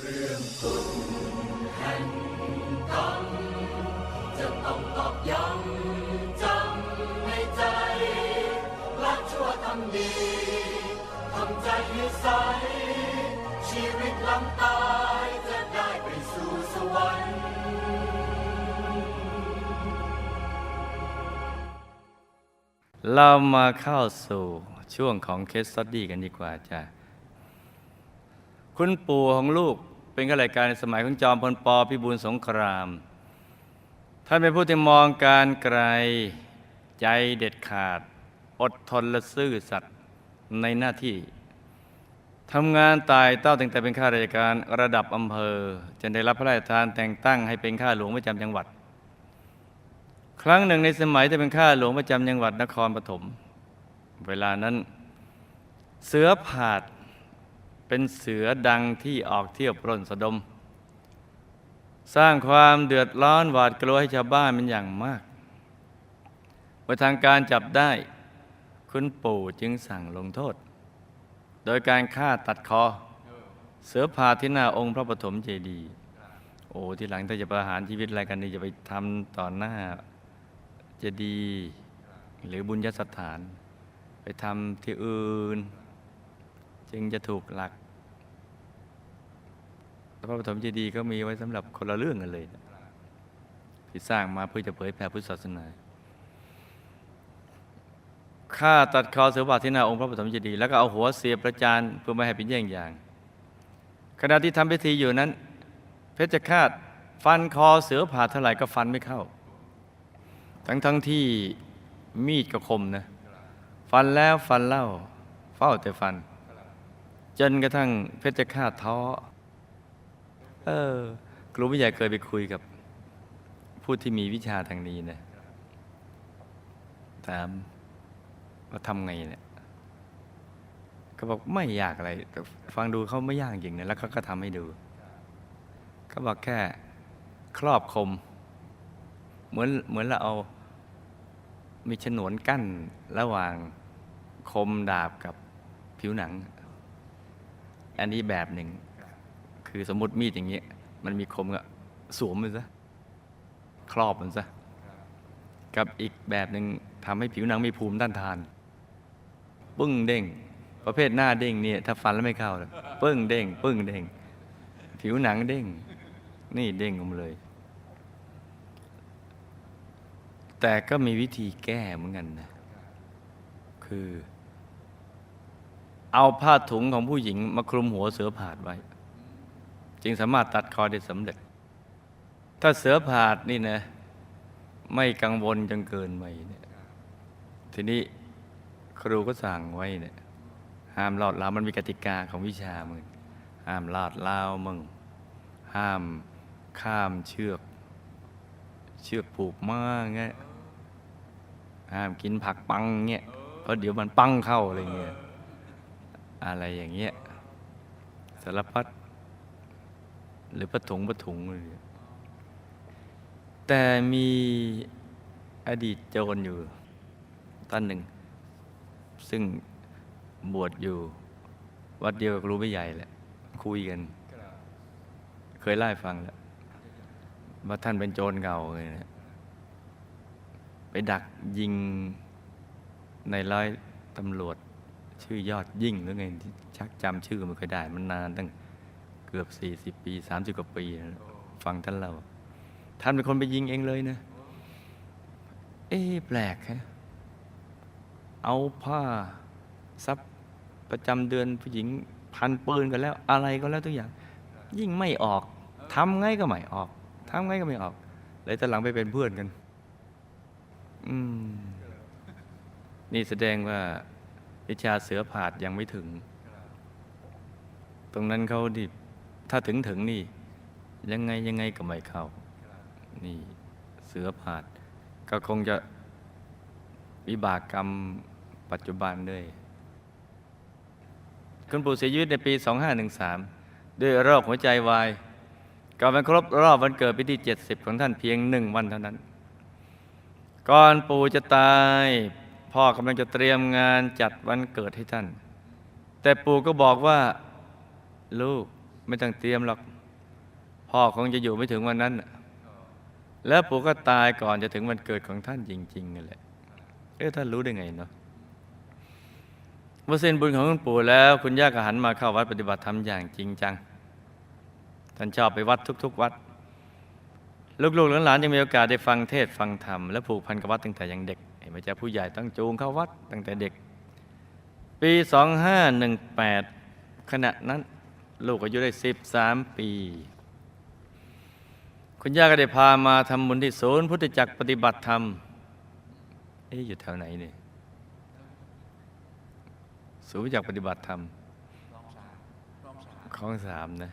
เรื่องคุณแห่งกรรมจะต้องตอกย้ำจำในใจละชั่วทำดีทำใจให้ใส ชีวิตหลังตายจะได้ไปสู่สวรรค์เรามาเข้าสู่ช่วงของเคสสตดี้กันดีกว่าจ้ะ คุณปู่ของลูกเป็นข้าราชการในสมัยของจอมพลปพิบูลสงคราม ท่านเป็นผู้ที่มองการไกลใจเด็ดขาด อดทนและซื่อสัตย์ในหน้าที่ทำงานตายเต้าตั้งแต่เป็นข้าราชการระดับอำเภอจนได้รับพระราชทานแต่งตั้งให้เป็นข้าหลวงประจำจังหวัด ครั้งหนึ่งในสมัยที่เป็นข้าหลวงประจำจังหวัดนครปฐม เวลานั้น เสือผาด เป็นเสือดังที่ออกเที่ยวปล้นสะดม สร้างความเดือดร้อนหวาดกลัวให้ชาวบ้านเป็นอย่างมากเมื่อทางการจับได้ คุณปู่จึงสั่งลงโทษ โดยการฆ่าตัดคอ เสือผาที่หน้าองค์พระปฐมเจดีย์โอ้ที่หลังถ้าจะประหารชีวิตอะไรกันนี่จะไปทำต่อหน้าเจดีย์หรือบุญยสถาน ไปทำที่อื่น จึงจะถูกหลักพระปฐมเจดีย์ก็มีไว้สำหรับคนละเรื่องกันเลยนะที่สร้างมาเพื่อจะเผยแผ่พุทธศาสนาฆ่าตัดคอเสือบาทที่หน้าองค์พระปฐมเจดีย์แล้วก็เอาหัวเสียประจานเพื่อไม่ให้เป็นแย่งอย่าง ขณะที่ทำพิธีอยู่นั้น เพชฌฆาตฟันคอเสือผ่าเท่าไหร่ก็ฟันไม่เข้า ทั้งทั้งที่มีดก็คมนะ ฟันแล้วฟันเล่า เฝ้าแต่ฟัน จนกระทั่งเพชฌฆาตท้อเออครูผู้ใหญ่เคยไปคุยกับ ผู้ที่มีวิชาทางนี้นะถามว่าทำไงเนี่ยเขาบอกไม่ยากอะไร ฟังดูเขาไม่ยากจริงนะแล้วเขาก็ทำให้ดูเขาบอกแค่ครอบคม เหมือนเหมือนเราเอา มีฉนวนกั้นระหว่างคมดาบกับผิวหนัง อันนี้แบบหนึ่ง คือสมมติมีดอย่างเงี้ มันมีคมก็สวมมันซะครอบมันซะกับอีกแบบหนึ่งทำให้ผิวหนังมีภูมิต้านทาน ปึ้งเด้ง ประเภทหน้าเด้งเนี่ยถ้าฟันแล้วไม่เข้าเลยปึ้งเด้ง ปึ้งเด้ง ผิวหนังเด้ง นี่เด้งออกมาเลย แต่ก็มีวิธีแก้เหมือนกันนะคือ เอาผ้าถุงของผู้หญิงมาคลุมหัวเสือผาดไว้ จึงสามารถตัดคอได้สำเร็จ ถ้าเสือผาดนี่นะ ไม่กังวลจนเกินไปเนี่ยทีนี้ครูก็สั่งไว้เนี่ยห้ามลอดลาวมันมีกติกาของวิชามึงห้ามลอดลาวมึงห้ามข้ามเชือก เชือกผูกม้าเงี้ยห้ามกินผักปังเงี้ยเพราะเดี๋ยวมันปังเข้าอะไรเงี้ย อะไรอย่างเงี้ยสารพัดหรือปะถุงปะถุงเลยแต่มีอดีตโจรอยู่ท่านหนึ่ง ซึ่งบวชอยู่ วัดเดียวกับครูไม่ใหญ่แหละ คุยกัน เคยเล่ฟังแล้วว่าท่านเป็นโจรเก่าเลยนะไปดักยิงในร้อยตำรวจ ชื่อยอดยิ่งหรือไงชักจำชื่อไม่ค่อยได้ มันนานตั้งเกือบ 40 ปี 30 กว่าปี ฟังท่านเราท่านเป็นคนไปยิงเองเลยนะ เอ๊แปลกฮะเอาผ้าซับประจำเดือนผู้หญิงพันปืนกันแล้ว อะไรก็แล้วทุกอย่าง ยิ่งไม่ออกทำไงก็ไม่ออกทำไงก็ไม่ออกเลยตอนหลังไปเป็นเพื่อนกัน อืม นี่แสดงว่า วิชาเสือผาดยังไม่ถึง ตรงนั้นเขาดิถ้าถึงถึงนี่ ยังไงยังไงก็ไม่เข้า นี่เสือผาด ก็คงจะวิบากกรรมปัจจุบันด้วยคุณปู่เสียชีวิตในปี 2513 ด้วยโรคหัวใจวายก่อนวันครบรอบวันเกิดปีที่ 70 ของท่านเพียงหนึ่งวันเท่านั้น ก่อนปู่จะตาย พ่อกำลังจะเตรียมงานจัดวันเกิดให้ท่าน แต่ปู่ก็บอกว่า ลูกไม่ต้องเตรียมหรอก พ่อคงจะอยู่ไม่ถึงวันนั้น แล้วปู่ก็ตายก่อนจะถึงวันเกิดของท่านจริงๆนั่นแหละเอ๊ะท่านรู้ได้ไงเนาะเมื่อเส้นบุญของคุณปู่แล้ว คุณย่าก็หันมาเข้าวัดปฏิบัติธรรมอย่างจริงจัง ท่านชอบไปวัดทุก ๆ วัด ลูกๆหลานๆยังมีโอกาสได้ฟังเทศน์ฟังธรรมและผูกพันกับวัดตั้งแต่ยังเด็ก ห็นไหมจ๊ะผู้ใหญ่ต้องจูงเข้าวัดตั้งแต่เด็ก ปี 2518 ขณะนั้น ลูกอายุได้ 13 ปี คุณย่าก็ได้พามาทำบุญที่ศูนย์พุทธจักรปฏิบัติธรรม เอ๊ะอยู่แถวไหนเนี่ยศูนย์พุทธจักรปฏิบัติธรรมคลองสามนะ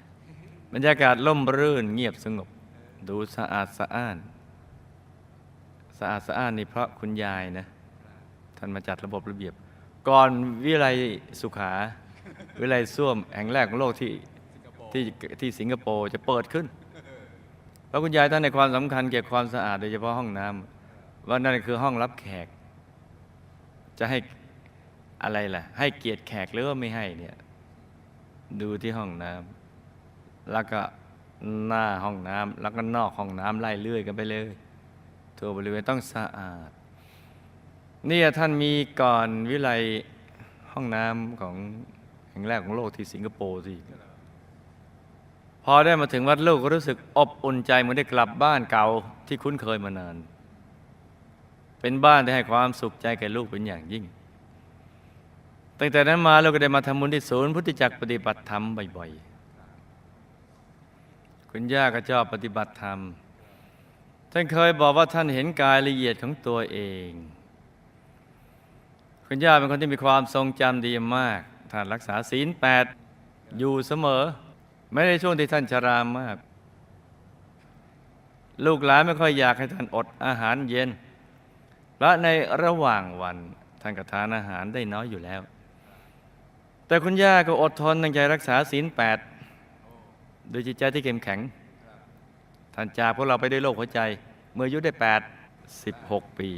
บรรยากาศร่มรื่นเงียบสงบ ดูสะอาดสะอ้าน สะอาดสะอ้านนี่เพราะคุณยายนะท่านมาจัดระบบระเบียบ ก่อนวิไลสุขา วิไลส้วมแห่งแรกของโลกที่ที่ที่สิงคโปร์จะเปิดขึ้น เพราะคุณยายท่านในความสำคัญเกี่ยวกับความสะอาดโดยเฉพาะห้องน้ำว่านั่นคือห้องรับแขก จะให้อะไรล่ะ ให้เกียรติแขกหรือว่าไม่ให้เนี่ยดูที่ห้องน้ำแล้วก็หน้าห้องน้ำแล้วก็นอกห้องน้ำไล่เลื่อยกันไปเลย ทั่วบริเวณต้องสะอาดเนี่ยท่านมีก่อนวิไลห้องน้ำของแห่งแรกของโลกที่สิงคโปร์สิพอได้มาถึงวัดลูกก็รู้สึกอบอุ่นใจเหมือนได้กลับบ้านเก่าที่คุ้นเคยมานาน เป็นบ้านที่ให้ความสุขใจแก่ลูกเป็นอย่างยิ่ง ตั้งแต่นั้นมาเราก็ได้มาทำบุญที่ศูนย์พุทธจักรปฏิบัติธรรมบ่อยๆ คุณย่าก็ชอบปฏิบัติธรรม ท่านเคยบอกว่าท่านเห็นกายละเอียดของตัวเอง คุณย่าเป็นคนที่มีความทรงจำดีมาก ท่านรักษาศีลแปดอยู่เสมอ ไม่ได้ช่วงที่ท่านชรามาก ลูกหลานไม่ค่อยอยากให้ท่านอดอาหารเย็น และในระหว่างวันท่านก็ทานอาหารได้น้อยอยู่แล้ว แต่คุณย่าก็อดทนตั้งใจรักษาศีลแปดโดยจิตใจที่เข้มแข็งท่านจากพวกเราไปด้วยโรคหัวใจ เมื่ออายุได้ 8 16 ปี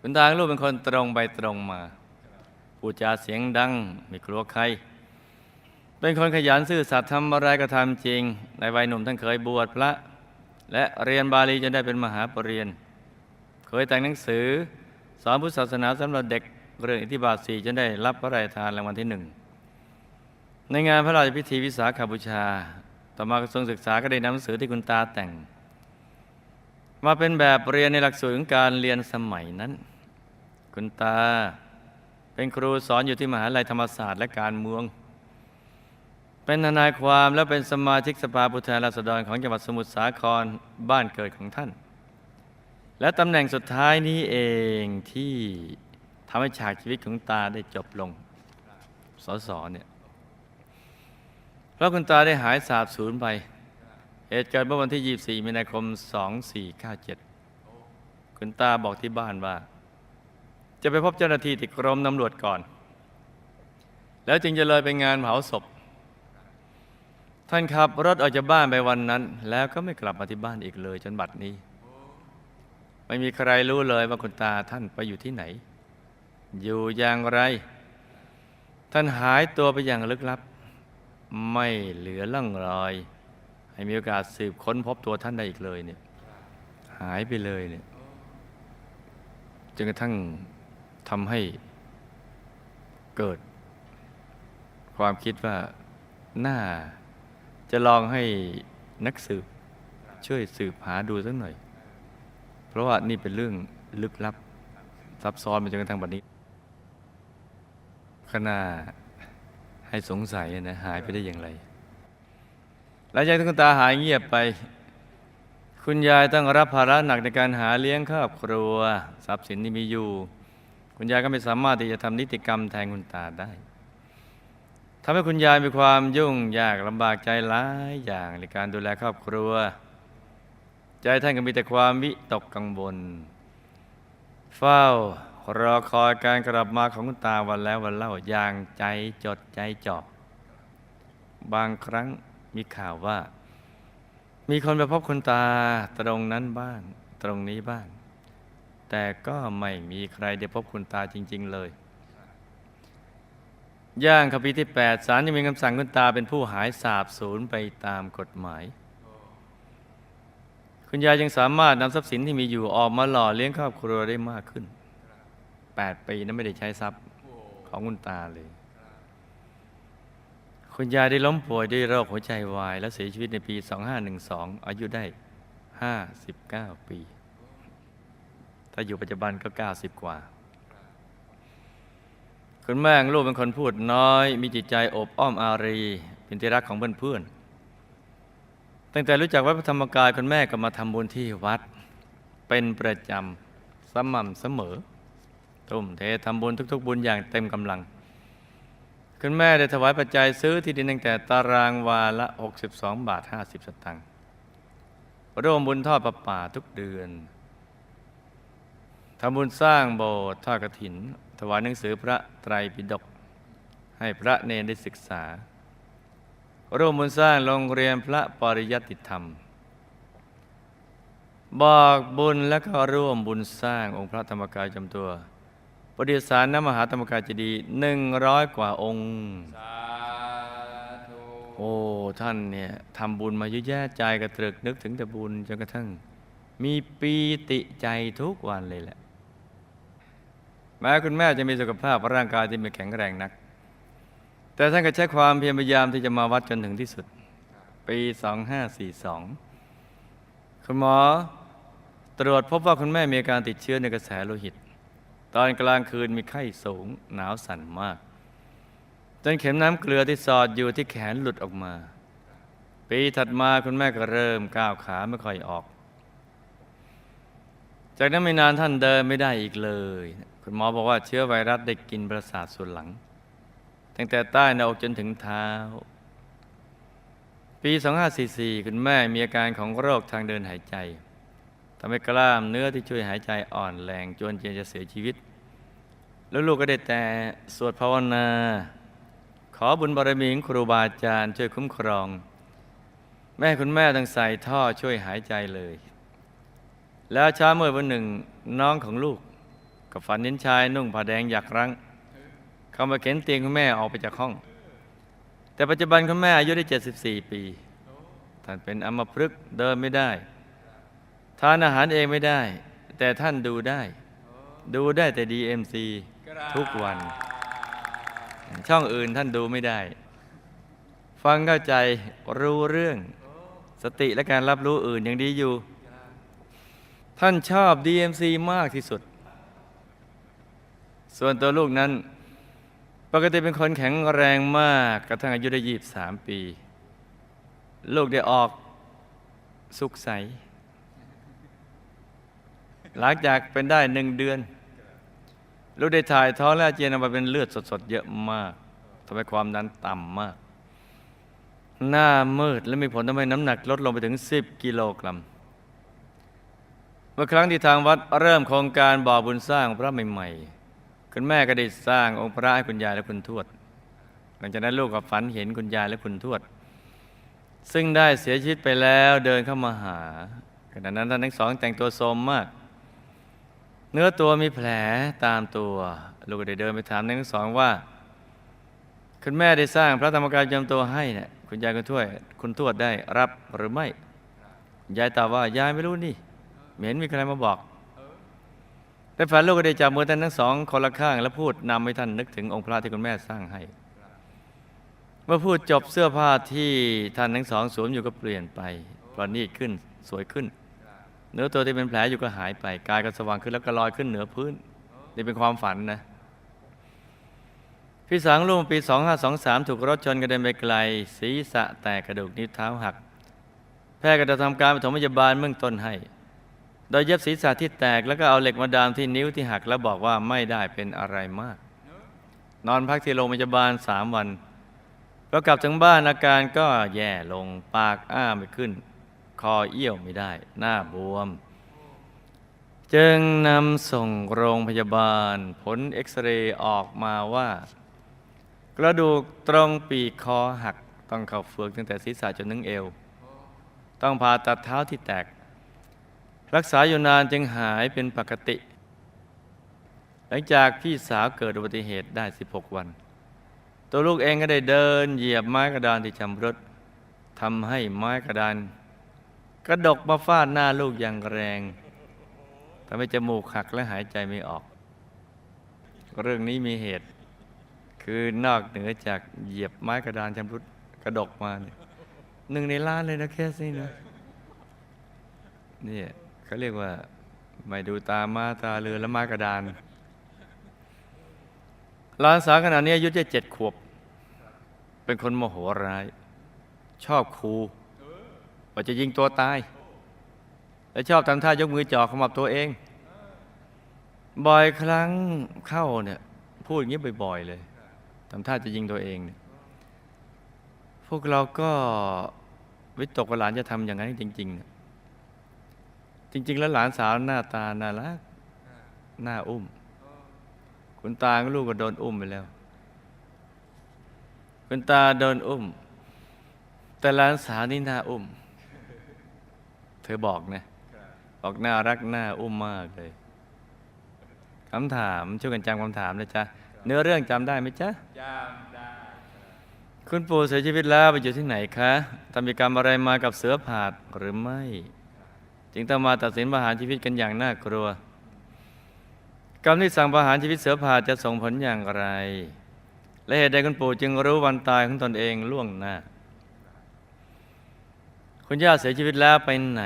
คุณตาลูกเป็นคนตรงไปตรงมาพูดจาเสียงดังไม่กลัวใคร เป็นคนขยันซื่อสัตย์ทำอะไรก็ทำจริง ในวัยหนุ่มท่านเคยบวชพระ และเรียนบาลีจนได้เป็นมหาปรริญญาเคยแต่งหนังสือ สอนพุทธศาสนาสำหรับเด็กเรื่องอิทธิบาทสี่จนได้รับพระราชทานรางวัลที่หนึ่งในงานพระราชพิธีวิสาขบูชา ต่อมากระทรวงศึกษาก็ได้นำหนังสือที่คุณตาแต่ง มาเป็นแบบเรียนในหลักสูตรของการเรียนสมัยนั้น คุณตาเป็นครูสอนอยู่ที่มหาลัยธรรมศาสตร์และการเมือง เป็นทนายความและเป็นสมาชิกสภาผู้แทนราษฎรของจังหวัดสมุทรสาครบ้านเกิดของท่าน และตำแหน่งสุดท้ายนี้เองที่ทำให้ฉากชีวิตของตาได้จบลงสสเนี่ย ราะคุณตาได้หายสาบสูญไป เหตุเกิดเมื่อวันที่ 24 มีนาคม 2497 คุณตาบอกที่บ้านว่า จะไปพบเจ้าหน้าที่ที่กรมตำรวจก่อน แล้วจึงจะเลยไปงานเผาศพ ท่านขับรถออกจากบ้านไปวันนั้น แล้วก็ไม่กลับมาที่บ้านอีกเลยจนบัดนี้ ไม่มีใครรู้เลยว่าคุณตาท่านไปอยู่ที่ไหน อยู่อย่างไร ท่านหายตัวไปอย่างลึกลับ ไม่เหลือล่องรอย ให้มีโอกาสสืบค้นพบตัวท่านได้อีกเลยเนี่ยหายไปเลยเนี่ยจนกระทั่งทำให้เกิด ความคิดว่าน่าจะลองให้นักสืบ ช่วยสืบหาดูสักหน่อย เพราะว่านี่เป็นเรื่องลึกลับ ซับซ้อนมาจนกระทั่งบัดนี้ขณะ ให้สงสัยนะหายไปได้อย่างไร หลังจากที่คุณตาหายเงียบไป คุณยายต้องรับภาระหนักในการหาเลี้ยงครอบครัว ทรัพย์สินที่มีอยู่ คุณยายก็ไม่สามารถที่จะทำนิติกรรมแทนคุณตาได้ทำให้คุณยายมีความยุ่งยากลำบากใจหลายอย่างในการดูแลครอบครัว ใจท่านก็มีแต่ความวิตกกังวลเฝ้า รอคอยการกลับมาของคุณตาวันแล้ววันเล่าอย่างใจจดใจจ่อบางครั้งมีข่าวว่า มีคนไปพบคุณตาตรงนั้นบ้างตรงนี้บ้าง แต่ก็ไม่มีใครได้พบคุณตาจริง ๆ เลย ย่างคปีที่ 8 ศาลยังมีคำสั่งคุณตาเป็นผู้หายสาบสูญไปตามกฎหมาย คุณยายยังสามารถนำทรัพย์สินที่มีอยู่ออกมาหล่อเลี้ยงครอบครัวได้มากขึ้น 8 ปีนั้นไม่ได้ใช้ทรัพย์ของคุณตาเลย คุณยายได้ล้มป่วยด้วยโรคหัวใจวาย และเสียชีวิตในปี 2512 อายุได้ 59 ปี ถ้าอยู่ปัจจุบันก็ 90 กว่า คุณแม่ของลูกเป็นคนพูดน้อย มีจิตใจอบอ้อมอารี เป็นที่รักของเพื่อนๆ ตั้งแต่รู้จักวัดพระธรรมกายคุณแม่ก็มาทำบุญที่วัดเป็นประจำสม่ำเสมอ ทุ่มเททำบุญทุก ๆ บุญอย่างเต็มกำลัง คุณแม่ได้ถวายปัจจัยซื้อที่ดินตั้งแต่ตารางวาละ 62 บาท 50 สตางค์ร่วมบุญทอดประป่าทุกเดือนทำบุญสร้างโบสถ์ทอดกฐิน ถวายหนังสือพระไตรปิฎกให้พระเนรได้ศึกษา ร่วมบุญสร้างโรงเรียนพระปริยัติธรรม บอกบุญและก็ร่วมบุญสร้างองค์พระธรรมกายจำตัว ประดิษฐานน้ำมหาธรรมกายเจดีย์หนึ่งร้อยกว่าองค์ โอ้ ท่านเนี่ยทำบุญมาเยอะแยะใจกระตรึกนึกถึงแต่บุญจนกระทั่ง มีปีติใจทุกวันเลยแหละ แม้คุณแม่จะมีสุขภาพร่างกายที่ไม่แข็งแรงนัก แต่ท่านก็ใช้ความเพียรพยายามที่จะมาวัดจนถึงที่สุด ปี 2542 คุณหมอตรวจพบว่าคุณแม่มีอาการติดเชื้อในกระแสโลหิต ตอนกลางคืนมีไข้สูงหนาวสั่นมาก จนเข็มน้ำเกลือที่สอดอยู่ที่แขนหลุดออกมา ปีถัดมาคุณแม่ก็เริ่มก้าวขาไม่ค่อยออก จากนั้นไม่นานท่านเดินไม่ได้อีกเลย คุณหมอบอกว่าเชื้อไวรัสได้กินประสาทส่วนหลัง ตั้งแต่ใต้หน้าอกจนถึงเท้า ปี 2544 คุณแม่มีอาการของโรคทางเดินหายใจ ทำให้กล้ามเนื้อที่ช่วยหายใจอ่อนแรงจนเจียนจะเสียชีวิต แล้วลูกก็ได้แต่สวดภาวนา ขอบุญบารมีของครูบาอาจารย์ช่วยคุ้มครอง แม่คุณแม่ต้องใส่ท่อช่วยหายใจเลย แล้วเช้าเมื่อวันหนึ่งน้องของลูก กับฝันน้นชายนุ่งผ้าแดงอยากรั้งเข้ามาเข็นเตียงคุณแม่ออกไปจากห้อง แต่ปัจจุบันคุณแม่อายุได้ 74 ปีท่านเป็นอัมพฤกษ์เดินไม่ได้ ทานอาหารเองไม่ได้ แต่ท่านดูได้ ดูได้แต่ DMC ทุกวัน ช่องอื่นท่านดูไม่ได้ ฟังเข้าใจรู้เรื่อง สติและการรับรู้อื่นยังดีอยู่ ท่านชอบ DMC มากที่สุด ส่วนตัวลูกนั้น ปกติเป็นคนแข็งแรงมากกระทั่งอายุได้ยีบสามปี ลูกได้ออกสุขใส หลังจากเป็นได้หนึ่งเดือน ลูกได้ถ่ายท้องและเจียนออกมาเป็นเลือดสดๆเยอะมากทำให้ความดันต่ำมาก หน้ามืดและมีผลทำให้น้ำหนักลดลงไปถึง 10 กิโลกรัมเมื่อครั้งที่ทางวัดเริ่มโครงการบ่อบุญสร้างพระใหม่ๆ คุณแม่ก็ได้สร้างองค์พระให้คุณยายและคุณทวด หลังจากนั้นลูกก็ฝันเห็นคุณยายและคุณทวด ซึ่งได้เสียชีวิตไปแล้วเดินเข้ามาหาขณะนั้นท่านทั้งสองแต่งตัวโทรมมาก เนื้อตัวมีแผลตามตัว ลูกก็ได้เดินไปถามทั้งสองว่า คุณแม่ได้สร้างพระธรรมกายจำตัวให้เนี่ยคุณยายคุณทวดคุณทวดได้รับหรือไม่ ยายตอบว่ายายไม่รู้นี่ไม่เห็นมีใครมาบอก แต่ฝันลูกก็ได้จับมือท่านทั้งสองคนละข้าง แล้วพูดนำให้ท่านนึกถึงองค์พระที่คุณแม่สร้างให้ เมื่อพูดจบเสื้อผ้าที่ท่านทั้งสองสวมอยู่ก็เปลี่ยนไปประณีตขึ้นสวยขึ้น เนื้อตัวที่เป็นแผลอยู่ก็หายไปกายก็สว่างขึ้นแล้วก็ลอยขึ้นเหนือพื้นนี่เป็นความฝันนะพี่สังลูกปี 2523 ถูกรถชนกระเด็นไปไกล ศีรษะแตกกระดูกนิ้วเท้าหัก แพทย์ก็จะทำการปฐมพยาบาลเบื้องต้นให้ โดยเย็บศีรษะที่แตกแล้วก็เอาเหล็กมาดามที่นิ้วที่หักแล้วบอกว่าไม่ได้เป็นอะไรมาก นอนพักที่โรงพยาบาลสามวันพอกลับถึงบ้านอาการก็แย่ลงปากอ้าไม่ขึ้น คอเอี้ยวไม่ได้ หน้าบวม จึงนำส่งโรงพยาบาล ผลเอ็กซเรย์ออกมาว่า กระดูกตรงปีกคอหักต้องเข้าเฟือกตั้งแต่ศีรษะจนถึงเอว ต้องผ่าตัดเท้าที่แตก รักษาอยู่นานจึงหายเป็นปกติ หลังจากพี่สาวเกิดอุบัติเหตุได้ 16 วัน ตัวลูกเองก็ได้เดินเหยียบไม้กระดานที่ชำรุดทำให้ไม้กระดาน กระดกมาฟาดหน้าลูกอย่างแรงทำให้จมูกหักและหายใจไม่ออก เรื่องนี้มีเหตุ คือนอกเหนือจากเหยียบไม้กระดานชำรุดกระดกมาเนี่ยหนึ่งในล้านเลยนะแค่นี้นะนี่เขาเรียกว่า ไม่ดูตามาตาเรือและม้กระดานหลานสาวขนาดนี้อายุจะเจ็ดขวบ เป็นคนโมโหร้าย ชอบครู ว่าจะยิงตัวตาย และชอบทำท่ายกมือจ่อขมับตัวเอง บ่อยครั้งเข้าเนี่ยพูดอย่างนี้บ่อยๆเลยทำท่าจะยิงตัวเองเนี่ยพวกเราก็วิตกว่าหลานจะทำอย่างนั้นจริงๆนี่ยจริง ๆ แล้วหลานสาวหน้าตาน่ารักหน้าอุ้ม คุณตากับลูกก็โดนอุ้มไปแล้ว คุณตาโดนอุ้ม แต่หลานสาวนี่น่าอุ้ม ธอบอกนะบอกน่ารักน่าอุ้มมากเลยคำถามช่วยกันจำคำถามนะจ๊ะเนื้อเรื่องจำได้ไหมจ๊ะจำได้คุณปู่เสียชีวิตแล้วไปอยู่ที่ไหนคะทำกิจกรรมอะไรมากับเสือผาดหรือไม่ จึงต้องมาตัดสินประหารชีวิตกันอย่างน่ากลัว กรรมที่สั่งประหารชีวิตเสือผาดจะส่งผลอย่างไร และเหตุใดคุณปู่จึงรู้วันตายของตนเองล่วงหน้า คุณย่าเสียชีวิตแล้วไปไหน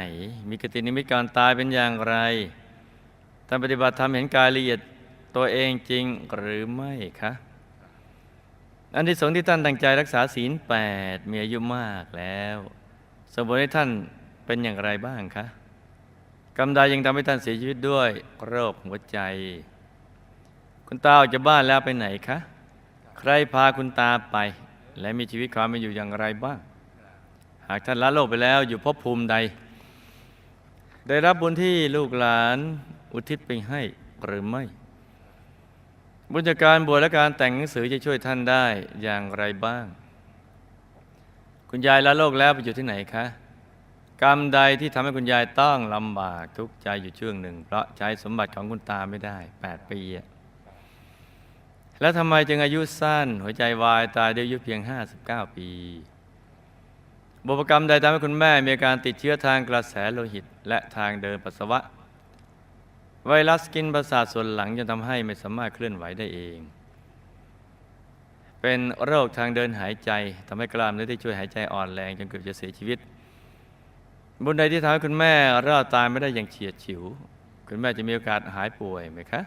มีกตินิมิตการตายเป็นอย่างไรท่านปฏิบัติธรรมเห็นกายละเอียดตัวเองจริงหรือไม่คะอันที่สงที่ท่านตั้งใจรักษาศีลแปดมีอายุมากแล้วสมบูรณ์ให้ท่านเป็นอย่างไรบ้างคะกรรมใดยังทำให้ท่านเสียชีวิตด้วยโรคหัวใจ คุณตาออกจากบ้านแล้วไปไหนคะ ใครพาคุณตาไป และมีชีวิตความเป็นอยู่อย่างไรบ้าง หากท่านละโลกไปแล้วอยู่ภพภูมิใด ได้รับบุญที่ลูกหลานอุทิศไปให้หรือไม่ บุญจากการบวชและการแต่งหนังสือจะช่วยท่านได้อย่างไรบ้าง คุณยายละโลกแล้วไปอยู่ที่ไหนคะกรรมใดที่ทำให้คุณยายต้องลำบากทุกข์ใจอยู่ช่วงหนึ่ง เพราะใช้สมบัติของคุณตาไม่ได้ 8 ปีแล้วทำไมจึงอายุสั้น หัวใจวายตายเด้วยอายุเพียง 59 ปี บุพกรรมใดทำให้คุณแม่มีอาการติดเชื้อทางกระแสโลหิต และทางเดินปัสสาวะ ไวรัสกินประสาทส่วนหลังจนทำให้ไม่สามารถเคลื่อนไหวได้เอง เป็นโรคทางเดินหายใจทำให้กล้ามเนื้อที่ช่วยหายใจอ่อนแรงจนเกือบจะเสียชีวิต บุญใดที่ทำให้คุณแม่รอดตายไม่ได้อย่างเฉียดฉิว คุณแม่จะมีโอกาสหายป่วยไหมคะ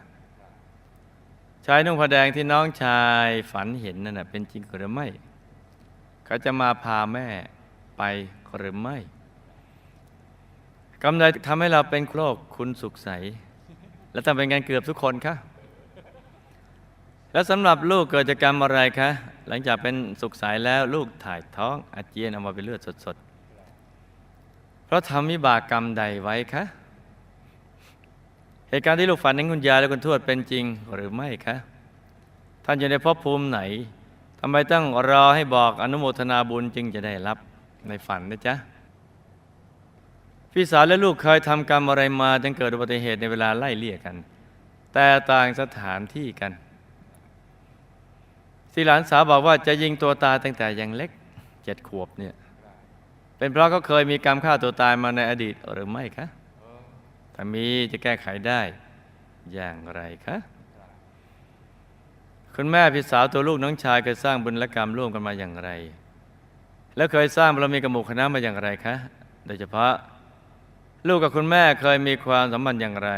ชายนุ่งผ้าแดงที่น้องชายฝันเห็นนั่นเป็นจริงหรือไม่เขาจะมาพาแม่ ไปหรือไม่กรรทำให้เราเป็นโรคคุณสุขใส และทำเป็นกันเกือบทุกคนคะแล้วสำหรับลูกเกิดจากกรรมอะไรคะ หลังจากเป็นสุขใสแล้วลูกถ่ายท้องอาเจียนออกมาเป็นเลือดสดๆ เพราะทำวิบากกรรมใดไว้คะเหตุการณ์ที่ลูกฝันเห็นคุณยายและคุณทวดเป็นจริงหรือไม่คะ ท่านอยู่ในภพภูมิไหนทำไมต้องรอให้บอกอนุโมทนาบุญจึงจะได้รับ ในฝันนะจ๊ะ พี่สาวและลูกเคยทำกรรมอะไรมาจึงเกิดอุบัติเหตุในเวลาไล่เลี่ยกัน แต่ต่างสถานที่กันที่หลานสาวบอกว่าจะยิงตัวตายตั้งแต่ยังเล็กเจ็ดขวบเนี่ย เป็นเพราะเขาเคยมีกรรมฆ่าตัวตายมาในอดีตหรือไม่คะถ้ามีจะแก้ไขได้อย่างไรคะคุณแม่พี่สาวตัวลูกน้องชายเคยสร้างบุญและกรรมร่วมกันมาอย่างไร แล้วเคยสร้างบารมีกับหมู่คณะมาอย่างไรคะ โดยเฉพาะ ลูกกับคุณแม่เคยมีความสัมพันธ์อย่างไร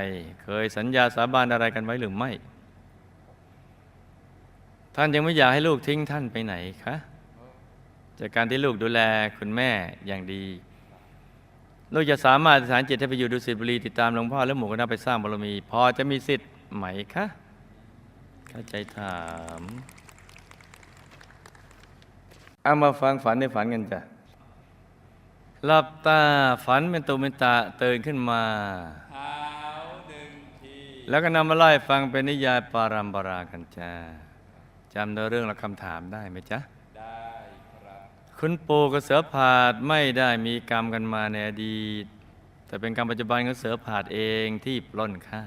เคยสัญญาสาบานอะไรกันไว้หรือไม่ ท่านยังไม่อยากให้ลูกทิ้งท่านไปไหนคะจากการที่ลูกดูแลคุณแม่อย่างดี ลูกจะสามารถสานจิตให้ไปอยู่ดุสิตบุรีติดตามหลวงพ่อและหมู่คณะไปสร้างบารมี พอจะมีสิทธิ์ไหมคะเข้าใจถาม เอามาฟังฝันในฝันกันจ้ะหลับตาฝันเป็นตุเป็นตาตื่นขึ้นมาเท้าหนึ่งทีแล้วก็นำมาไล่ฟังเป็นนิยายปารัมปรากันจ้าจำเนื้อเรื่องและคำถามได้ไหมจ๊ะ ได้ครับคุณปู่กับเสือผาดไม่ได้มีกรรมกันมาในอดีต แต่เป็นกรรมปัจจุบันของเสือผาดเองที่ปล้นฆ่า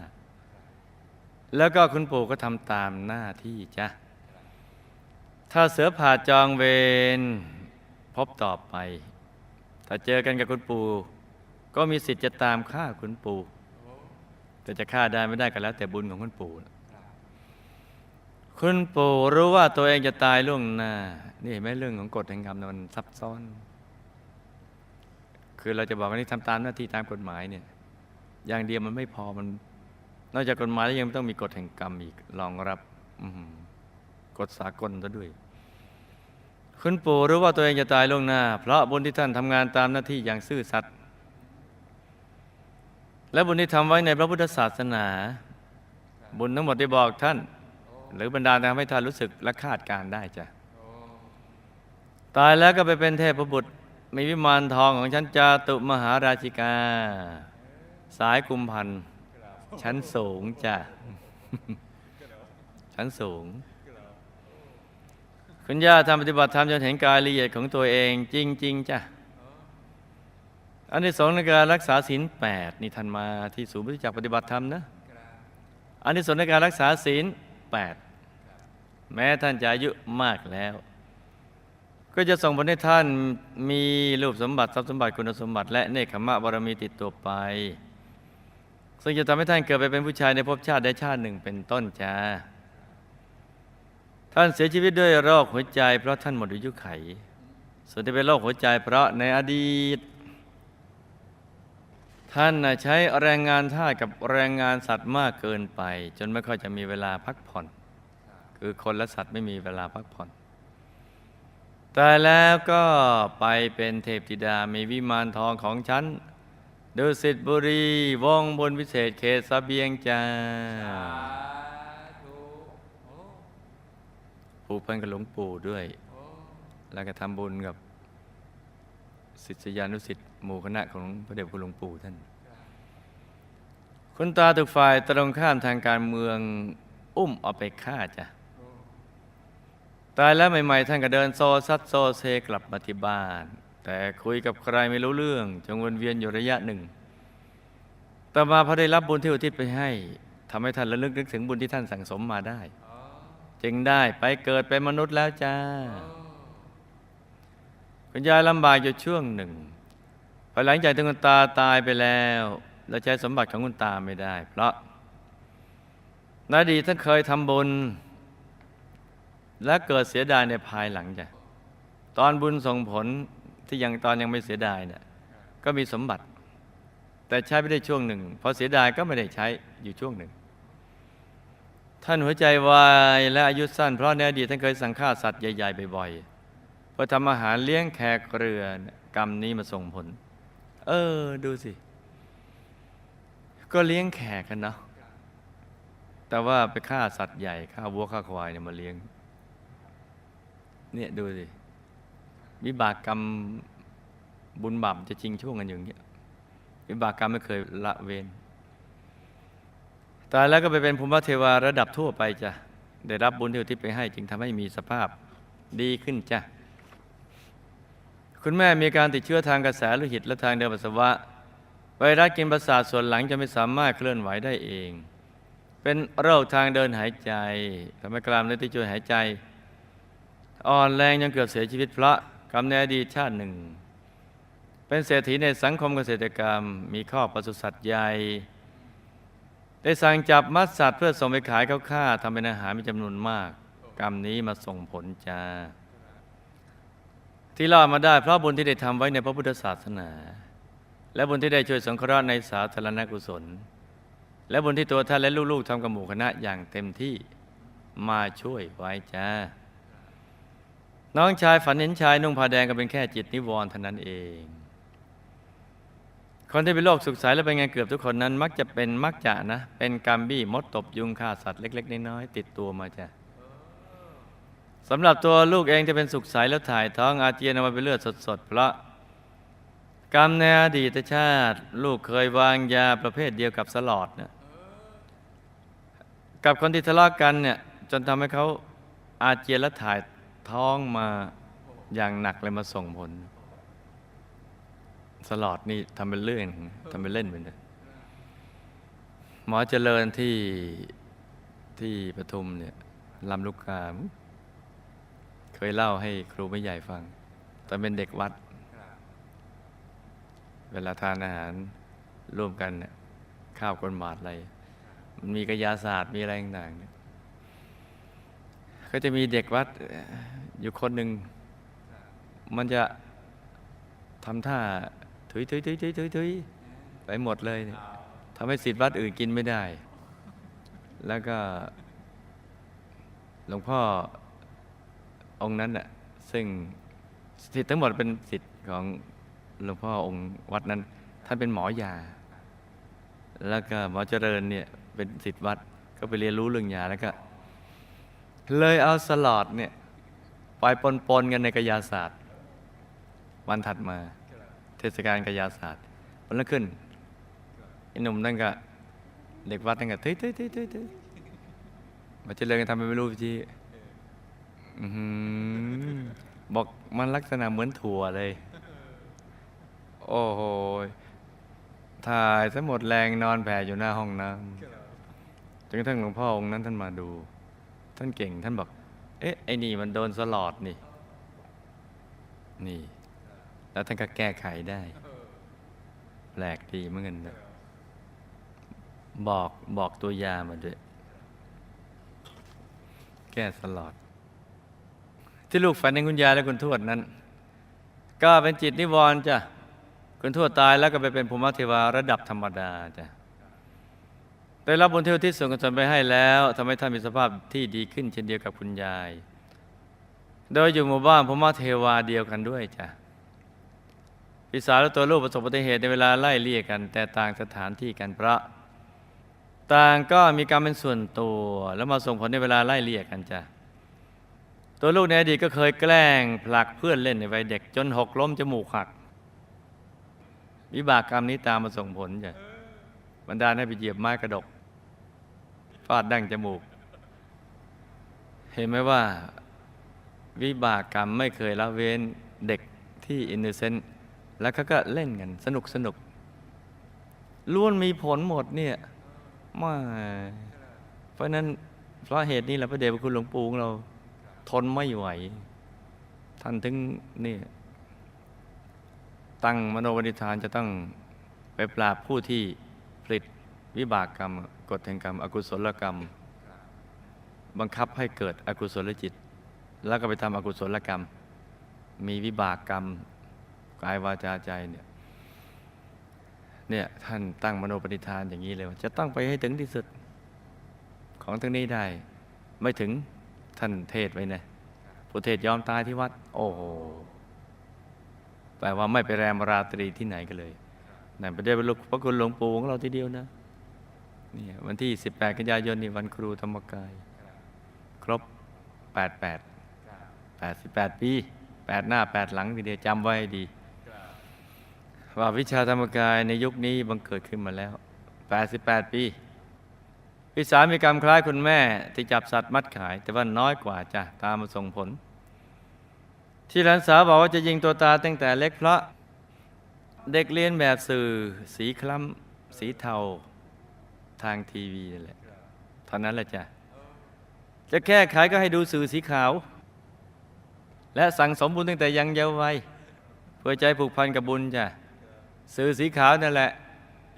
แล้วก็คุณปู่ก็ทำตามหน้าที่จ้ะ ถ้าเสือผ่าจองเวรพบต่อไป ถ้าเจอกันกับคุณปู่ก็มีสิทธิ์จะตามฆ่าคุณปู่แต่จะฆ่าได้ไม่ได้ก็แล้ว แต่บุญของคุณปู่คุณปู่รู้ว่าตัวเองจะตายล่วงหน้า นี่ไหมเรื่องของกฎแห่งกรรมมันซับซ้อน คือเราจะบอกว่านี่ทำตามหน้าที่ตามกฎหมายเนี่ย อย่างเดียวมันไม่พอมัน นอกจากกฎหมายแล้วยังต้องมีกฎแห่งกรรมอีกรองรับอกฎสากลซะด้วย คุณปู่รู้ว่าตัวเองจะตายล่วงหน้า เพราะบุญที่ท่านทำงานตามหน้าที่อย่างซื่อสัตย์และบุญที่ทำไว้ในพระพุทธศาสนา บุญทั้งหมดที่บอกท่าน หรือบรรดาทำให้ท่านรู้สึกและคาดการได้จ้ะตายแล้วก็ไปเป็นเทพบุตรมีวิมานทองของชั้นจาตุมหาราชิกา สายกุมพันชั้นสูงจ้ะชั้นสูง คุณย่าทำปฏิบัติธรรมจนเห็นกายละเอียดของตัวเองจริง ๆจ้ะอันที่สองในการรักษาศีลแปดนี่ท่านมาที่ศูนย์บริจาคปฏิบัติธรรมนะอันที่สองในการรักษาศีลแปดแม้ท่านจะอายุมากแล้ว ก็จะส่งผลให้ท่านมีรูปสมบัติทรัพย์สมบัติคุณสมบัติ และเนคขมะบารมีติดตัวไป ซึ่งจะทำให้ท่านเกิดไปเป็นผู้ชายในภพชาติใดชาติหนึ่งเป็นต้นจ้า ท่านเสียชีวิตด้วยโรคหัวใจ เพราะท่านหมดอายุไข ส่วนที่เป็นโรคหัวใจเพราะในอดีต ท่านใช้แรงงานท่ากับแรงงานสัตว์มากเกินไป จนไม่ค่อยจะมีเวลาพักผ่อน คือคนและสัตว์ไม่มีเวลาพักผ่อนตายแล้วก็ไปเป็นเทพธิดามีวิมานทองของฉันดุสิตบุรีวงบนวิเศษเขตสะเบียงจ้า สาธุโอ้ ผูกพันกับหลวงปู่ด้วย แล้วก็ทำบุญกับศิษยานุศิษย์หมู่คณะของพระเดชคุณหลวงปู่ท่าน คุณตาถูกฝ่ายตรงข้ามทางการเมืองอุ้มเอาไปฆ่าจ้ะ ตายแล้วใหม่ๆ ท่านก็เดินโซซัดโซเซกลับมาที่บ้าน แต่คุยกับใครไม่รู้เรื่องจงวนเวียนอยู่ระยะหนึ่ง ต่อมาพอได้รับบุญที่อุทิศไปให้ทำให้ท่านระลึกนึกถึงบุญที่ท่านสั่งสมมาได้ จึงได้ไปเกิดเป็นมนุษย์แล้วจ้า คุณยายลำบากอยู่ช่วงหนึ่งภายหลังจากที่คุณตาตายไปแล้ว เราใช้สมบัติของคุณตาไม่ได้ เพราะในอดีตท่านเคยทำบุญ และเกิดเสียดายในภายหลังจ้ะตอนบุญส่งผลที่ยังตอนยังไม่เสียดายเนี่ยก็มีสมบัติ แต่ใช้ไม่ได้ช่วงหนึ่งพอเสียดายก็ไม่ได้ใช้อยู่ช่วงหนึ่ง ท่านหัวใจวายและอายุสั้นเพราะในอดีตท่านเคยสังฆ่าสัตว์ใหญ่ ๆ บ่อยๆเพื่อทำอาหารเลี้ยงแขกเรือกรรมนี้มาส่งผล เออ ดูสิ ก็เลี้ยงแขกกันเนาะแต่ว่าไปฆ่าสัตว์ใหญ่ฆ่าวัวฆ่าควายเนี่ยมาเลี้ยง เนี่ยดูสิวิบากกรรมบุญบาปจะจริงช่วงกันอย่างเงี้ยวิบากกรรมไม่เคยละเว้น ตายแล้วก็ไปเป็นภูมิเทวาระดับทั่วไปจ้ะได้รับบุญที่อุทิศไปให้จึงทำให้มีสภาพดีขึ้นจ้ะคุณแม่มีการติดเชื้อทางกระแสโลหิตและทางเดินปัสสาวะ ไวรัสกินประสาทส่วนหลังจะไม่สามารถเคลื่อนไหวได้เอง เป็นโรคทางเดินหายใจทำให้กล้ามเนื้อที่ช่วยหายใจ อ่อนแรงจนเกือบเสียชีวิตเพราะกรรมในอดีตชาติหนึ่ง เป็นเศรษฐีในสังคมเกษตรกรรม มีข้อปศุสัตว์ใหญ่ ได้สั่งจับมัดสัตว์เพื่อส่งไปขายเขาฆ่าทำเป็นอาหารมีจำนวนมาก กรรมนี้มาส่งผลจ้า ที่รอดมาได้เพราะบุญที่ได้ทำไว้ในพระพุทธศาสนา และบุญที่ได้ช่วยสงเคราะห์ในสาธารณกุศล และบุญที่ตัวท่านและลูกๆทำกับหมู่คณะอย่างเต็มที่มาช่วยไว้จ้า น้องชายฝันเห็นชายนุ่งผ้าแดงก็เป็นแค่จิตนิวรณ์เท่านั้นเอง คนที่เป็นโรคสุขสายและเป็นไงเกือบทุกคนนั้น มักจะเป็นมักจะนะ เป็นกรรมบี้มดตบยุงฆ่าสัตว์เล็ก ๆ น้อยๆติดตัวมาจ้ะสำหรับตัวลูกเองจะเป็นสุขใสแล้วถ่ายท้องอาเจียนออกมาเป็นเลือดสดๆเพราะกรรมในอดีตชาติ ลูกเคยวางยาประเภทเดียวกับสลอดนะกับคนที่ทะเลาะกันเนี่ยจนทำให้เขาอาเจียนและถ่ายท้องมาอย่างหนักเลยมาส่งผล สลอดนี่ทำเป็นเรื่องทำเป็นเล่นไปเลยหมอเจริญที่ที่ปทุมเนี่ยลำลูกกายเล่าให้ครูไม่ใหญ่ฟัง ตอนเป็นเด็กวัดครับเวลาทานอาหารร่วมกันเนี่ยข้าวคนบาทอะไร มันมีกายาศาสตร์มีอะไรต่างๆเนี่ยก็จะมีเด็กวัดเอ่ออยู่คนหนึ่ง มันจะทำท่า ถุยถุยถุยถุยถุยถุยไปหมดเลยเนี่ยทำให้สิทธิ์วัดอื่นกินไม่ได้ แล้วก็ หลวงพ่อองค์นั้นน่ะซึ่งสิทธิ์ทั้งหมดเป็นสิทธิ์ของหลวงพ่อองค์วัดนั้น ท่านเป็นหมอยา แล้วก็หมอเจริญเนี่ยเป็นสิทธิ์วัดก็ไปเรียนรู้เรื่องยาแล้วก็ เลยเอาสลอดเนี่ยไปปนๆกันในกายาศาสตร์ วันถัดมา เทศกาลกายาศาสตร์วันละขึ้นไอ้หนุ่มนั่นก็เด็กวัดนั่นก็เฮ้ยเฮ้ยเฮ้ยเฮ้ยเฮ้มาเจริญกันทำไปไม่รู้ทีอื้บอกมันลักษณะเหมือนถั่วเลย โอ้โหถ่ายซะหมดแรงนอนแผ่อยู่หน้าห้องน้ำจนกระทั่งหลวงพ่อองค์นั้นท่านมาดู ท่านเก่งท่านบอก เอ๊ะไอ้นี่มันโดนสลอดนี่ นี่ แล้วท่านก็แก้ไขได้ แปลกดีเหมือนกันนะบอกบอกตัวยามาด้วย แก้สลอด ที่ลูกฝันในคุณยายและคุณทวดนั้น ก็เป็นจิตนิวรณ์จ้ะคุณทวดตายแล้วก็ไปเป็นภูมิเทวาระดับธรรมดาจ้ะได้รับบุญเทวที่ส่งกุศลไปให้แล้วทำให้ท่านมีสภาพที่ดีขึ้นเช่นเดียวกับคุณยาย โดยอยู่หมู่บ้านพมเทวาเดียวกันด้วยจ้ะ พี่สาวและตัวลูกประสบอุบัติเหตุในเวลาไล่เลี่ยกัน แต่ต่างสถานที่กันเพราะต่างก็มีกรรมเป็นส่วนตัว แล้วมาส่งผลในเวลาไล่เลี่ยกันจ้ะตัวลูกในอดีตก็เคยแกล้งผลักเพื่อนเล่นในวัยเด็ก จนหกล้มจมูกหัก วิบากกรรมนี้ตามมาส่งผลจ้ะบรรดาให้ไปเหยียบไม้กระดกฟาดดั้งจมูก เห็นไหมว่า วิบากกรรมไม่เคยละเว้นเด็กที่อินโนเซนต์ แล้วเขาก็เล่นกันสนุกสนุกล้วนมีผลหมดเนี่ยไม่เพราะนั้นเพราะเหตุนี้แหละพระเดชพระคุณหลวงปู่ของเราทนไม่ไหว ท่านถึงนี่ตั้งมโนวิธานจะต้องไปปราบผู้ที่ผลิตวิบากกรรมกฎแห่งกรรม อกุศลกรรม บังคับให้เกิดอกุศลจิต แล้วก็ไปทำอกุศลกรรม มีวิบากกรรม กายวาจาใจเนี่ยเนี่ยท่านตั้งมโนปณิธานอย่างนี้เลยว่าจะต้องไปให้ถึงที่สุดของทั้งนี้ได้ ไม่ถึงท่านเทศไว้นะผู้เทศยอมตายที่วัด โอ้โหแปลว่าไม่ไปแรมราตรีที่ไหนกันเลยนั่นไปได้บรรลุพระคุณหลวงปู่ของเราทีเดียวนะนี่วันที่ 18 กันยายนนี่วันครูธรรมกาย ครบ 88 88 ปี 8 หน้า 8 หลังทีเดียวจำไว้ดี ว่าวิชาธรรมกายในยุคนี้บังเกิดขึ้นมาแล้ว 88 ปีพี่สามีกรรมคล้ายคุณแม่ที่จับสัตว์มัดขาย แต่ว่าน้อยกว่าจ้ะตามมาส่งผล ที่หลานสาวบอกว่าจะยิงตัวตาตั้งแต่เล็กเพราะเด็กเรียนแบบสื่อ สีคล้ำสีเทาทางทีวีนั่นแหละเท่านั้นแหละจ้ะจะแก้ไขก็ให้ดูสื่อสีขาว และสั่งสมบุญตั้งแต่ยังเยาว์วัยเพื่อใจผูกพันกับบุญจ้ะ สื่อสีขาวนั่นแหละ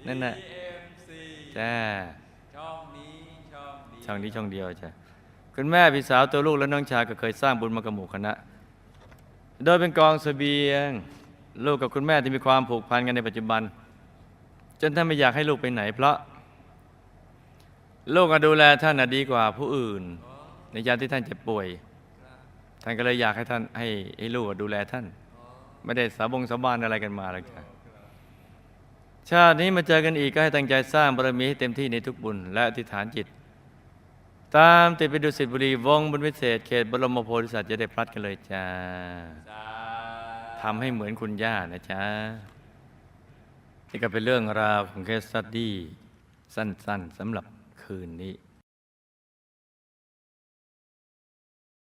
นั่นน่ะ DMC จ้าช่องนี้ช่องนี้ช่องนี้ช่องเดียวจ้ะคุณแม่พี่สาวตัวลูกและน้องชายก็เคยสร้างบุญมากับหมู่คณะ โดยเป็นกองเสบียง ลูกกับคุณแม่ที่มีความผูกพันกันในปัจจุบัน จนท่านไม่อยากให้ลูกไปไหน เพราะ ลูกก็ดูแลท่านน่ะดีกว่าผู้อื่น ในยามที่ท่านเจ็บป่วย ท่านก็เลยอยากให้ท่านให้ให้ลูกดูแลท่าน ไม่ได้สาบงสาบานอะไรกันมาหรอกจ้ะ ชาตินี้มาเจอกันอีกก็ให้ตั้งใจสร้างบารมีให้เต็มที่ในทุกบุญและอธิษฐานจิต ตามติดไปดูสิบุรีวงบุญวิเศษ เขตบรมโพธิสัตว์จะได้พลัดกันเลยจ้าสาทำให้เหมือนคุณย่านะจ๊ะนี่ก็เป็นเรื่องราวของเคสสตดี้สั้นๆสำหรับคืนนี้